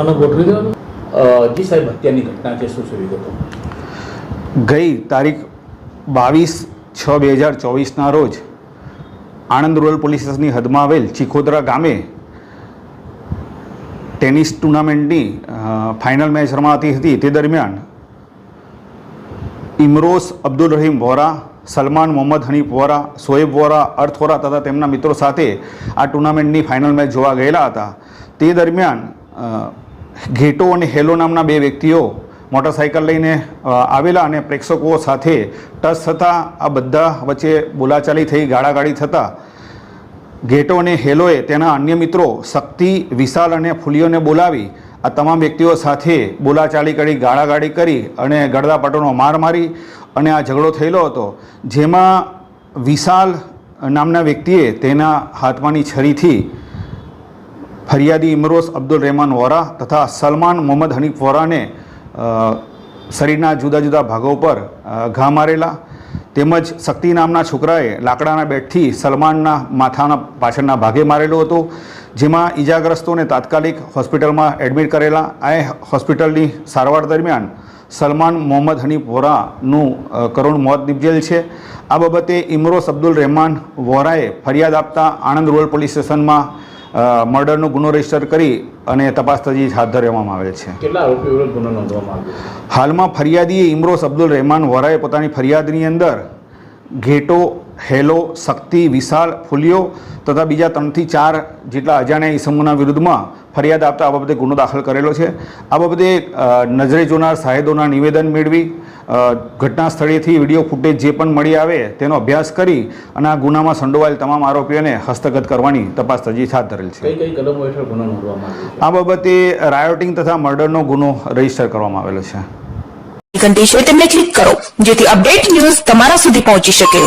બનાવ ગોઠવી દો જી સાહેબ હત્યાની ઘટના છે, શું શું વિગતો? ગઈ તારીખ બાવીસ છ બે હજાર ચોવીસના રોજ આણંદ રૂરલ પોલીસ સ્ટેશનની હદમાં આવેલ ચિખોદરા ગામે ટેનિસ ટુર્નામેન્ટની ફાઇનલ મેચ રમાતી હતી. તે દરમિયાન ઇમરોઝ અબ્દુલ રહીમ વોરા, સલમાન મોહમ્મદ હનીફ વોરા, સોએબ વોરા, અર્થ વોરા તથા તેમના મિત્રો સાથે આ ટુર્નામેન્ટની ફાઇનલ મેચ જોવા ગયેલા હતા. તે દરમિયાન ઘેટો અને હેલો નામના બે વ્યક્તિઓ મોટરસાઇકલ લઈને આવેલા અને પ્રેક્ષકો સાથે ટચ થતાં આ બધા વચ્ચે બોલાચાલી થઈ, ગાળાગાળી થતાં ઘેટો અને હેલોએ તેના અન્ય મિત્રો શક્તિ, વિશાલ અને ફૂલીઓને બોલાવી આ તમામ વ્યક્તિઓ સાથે બોલાચાલી કરી, ગાળાગાળી કરી અને ગળદાપટોનો માર મારી અને આ ઝઘડો થયેલો હતો. જેમાં વિશાલ નામના વ્યક્તિએ તેના હાથમાંની છરીથી ફરિયાદી ઇમરોઝ અબ્દુલ રહેમાન વોરા તથા સલમાન મોહમ્મદ હનીફ વોરાને શરીરના જુદા જુદા ભાગો પર ઘા મારેલા. તેમજ શક્તિ નામના છોકરાએ લાકડાના બેટથી સલમાનના માથાના પાછળના ભાગે મારેલો હતો, જેમાં ઈજાગ્રસ્તોને તાત્કાલિક હોસ્પિટલમાં એડમિટ કરેલા. આ હોસ્પિટલની સારવાર દરમિયાન સલમાન મોહમ્મદ હનીફ વોરાનું કરુણ મોત નિપજેલ છે. આ બાબતે ઇમરોઝ અબ્દુલ રહેમાન વોરાએ ફરિયાદ આપતા આણંદ રૂરલ પોલીસ સ્ટેશનમાં મર્ડરનો ગુનો રજિસ્ટર કરી અને તપાસ તજવીજ હાથ ધરવામાં આવેલ છે. કેટલા આરોપી વિરુદ્ધ ગુનો નોંધવામાં આવ્યો હાલમાં ફરિયાદીએ ઇમરોસ અબ્દુલ રહેમાન વોરાએ પોતાની ફરિયાદની અંદર ઘેટો હેલો શક્તિ વિશાલ ફુલિયો તથા બીજા ત્રણથી ચાર જેટલા અજાણ્યા ઇસમોના વિરુદ્ધમાં ફરિયાદ આપતા આ બાબતે ગુનો દાખલ કરેલો છે. આ બાબતે નજરે જોનાર સાહેદોના નિવેદન મેળવી ઘટના સ્થળેથી વીડિયો ફૂટેજ જે પણ મળી આવે તેનો અભ્યાસ કરી અને આ ગુનામાં સંડોવાયેલ તમામ આરોપીઓને હસ્તગત કરવાની તપાસ તજવીજ હાથ ધરેલ છે. કઈ કઈ કલમો હેઠળ ગુનો નોંધવામાં આવ્યો છે? આ બાબતે રાયોટિંગ તથા મર્ડરનો ગુનો રજિસ્ટર કરવામાં આવેલો છે. ઘંટી છે તેમને ક્લિક કરો જેથી અપડેટ ન્યૂઝ તમારા સુધી પહોંચી શકે.